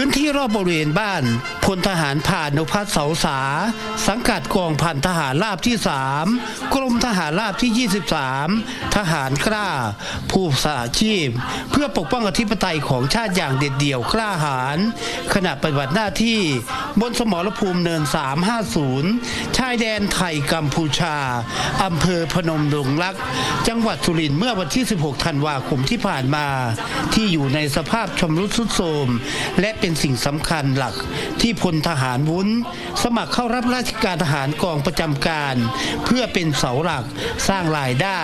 พื้นที่รอบบริเวณบ้าน พลทหารผ่านนพัฒน์เสาสา สังกัดกองพันทหารราบที่ 3 กรมทหารราบที่ 23 ทหารกล้า ผู้สาชีพ เพื่อปกป้องอธิปไตยของชาติอย่างเด็ดเดี่ยวกล้าหาญขณะปฏิบัติหน้าที่บนสมรภูมิเนิน 350 ชายแดนไทยกัมพูชา อำเภอพนมดงรัก จังหวัดสุรินทร์เมื่อวันที่ 16 ธันวาคมที่ผ่านมา ที่อยู่ในสภาพชำรุดทรุดโทรมและเป็นสิ่งสำคัญหลักที่พลทหารวุ้น สมัครเข้ารับราชการทหารกองประจำการ เพื่อเป็นเสาหลักสร้างรายได้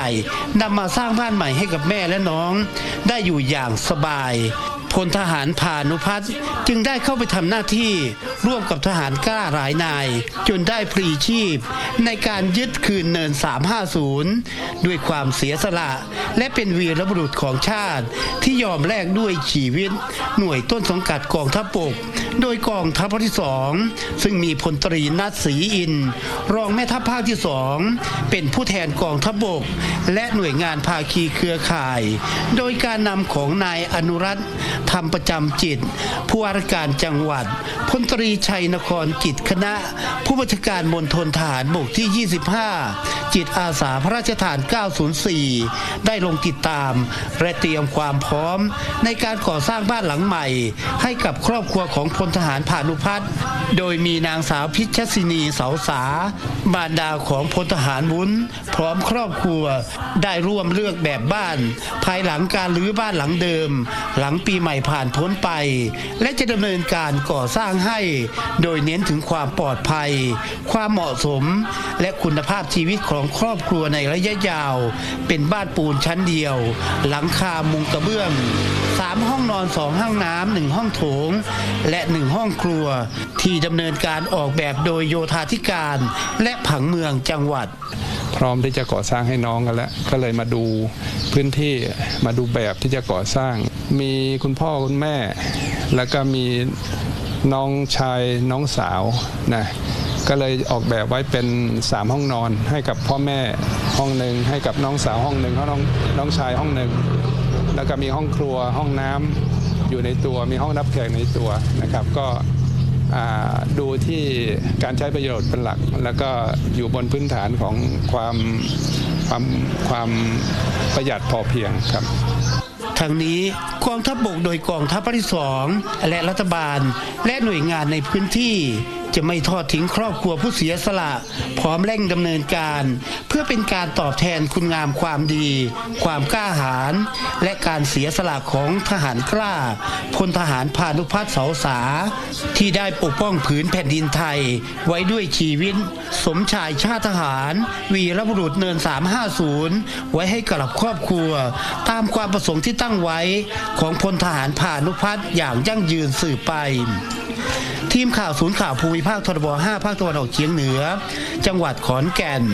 นำมาสร้างบ้านใหม่ให้กับแม่และน้อง ได้อยู่อย่างสบาย พลทหารพานุพัฒน์จึงได้เข้าไปทำหน้าที่ร่วมกับทหารกล้าหลายนาย จนได้พลีชีพ ในการยึดคืนเนิน 350 ด้วยความเสียสละ และเป็นวีรบุรุษของชาติ ที่ยอมแลกด้วยชีวิต หน่วยต้นสังกัดกองทัพบกโดยกองทัพภาคที่สองซึ่งมีพลตรีนัทศรีอิน รองแม่ทัพภาคที่สองเป็นผู้แทนกองทัพบก และหน่วยงานภาคีเครือข่าย โดยการนำของนายอนุรัตนธรรมประจำจิต ผู้ว่าราชการจังหวัดพลตรีชัยนครกิจคณะ ผู้บัญชาการมณฑลทหารบกที่ 25 จิตอาสาพระราชทาน 904 ได้ลงติดตาม และเตรียมความพร้อม ในการก่อสร้างบ้านหลังใหม่ ให้กับครอบครัวของพลทหารพานุพัฒน์โดยมีนางสาวพิชศินีเสาสาบารดาของพลทหารวุ้น พร้อมครอบครัวได้ร่วมเลือกแบบบ้าน ภายหลังการรื้อบ้านหลังเดิม หลังปีใหม่ผ่านพ้นไป และจะดำเนินการก่อสร้างให้ โดยเน้นถึงความปลอดภัย ความเหมาะสม และคุณภาพชีวิตของครอบครัวในระยะยาว เป็นบ้านปูนชั้นเดียว หลังคามุงกระเบื้องสามห้องนอนสองห้องน้ำหนึ่งห้องโถง และหนึ่งห้องครัว ที่ดำเนินการออกแบบโดยโยธาธิการ และผังเมืองจังหวัด พร้อมที่จะก่อสร้างให้น้องกันแล้ว ก็เลยมาดูพื้นที่มาดูแบบที่จะก่อสร้าง มีคุณพ่อคุณแม่ แล้วก็มีน้องชายน้องสาวนะก็เลยออกแบบไว้เป็น 3 ห้องนอน ให้กับพ่อแม่ห้องหนึ่งให้กับน้องสาวห้องหนึ่งน้องน้องชายห้องหนึ่งแล้วก็มีห้องครัวห้องน้ำอยู่ในตัวมีห้องรับแขกในตัวนะครับก็ดูที่การใช้ประโยชน์เป็นหลัก แล้วก็อยู่บนพื้นฐานของความความความประหยัดพอเพียงครับ ทั้งนี้กองทัพบบกโดยกองทัพภาคที่สองและรัฐบาล และหน่วยงานในพื้นที่ จะไม่ทอดทิ้งครอบครัวผู้เสียสละ พร้อมเร่งดำเนินการ เพื่อเป็นการตอบแทนคุณงามความดี ความกล้าหาญและการเสียสละของทหารกล้าพลทหารพานุพัฒน์เสาสา ที่ได้ปกป้องผืนแผ่นดินไทย ไว้ด้วยชีวิต สมชายชาติทหาร วีรบุรุษเนิน 350 ไว้ให้กับครอบครัว ตามความประสงค์ที่ตั้งไว้ของพลทหารพานุพัฒน์อย่างยั่งยืนสืบไป ทีมข่าวศูนย์ข่าวภูมิภาคทบ5ภาคตะวันออกเฉียงเหนือ จังหวัดขอนแก่น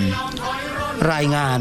รายงาน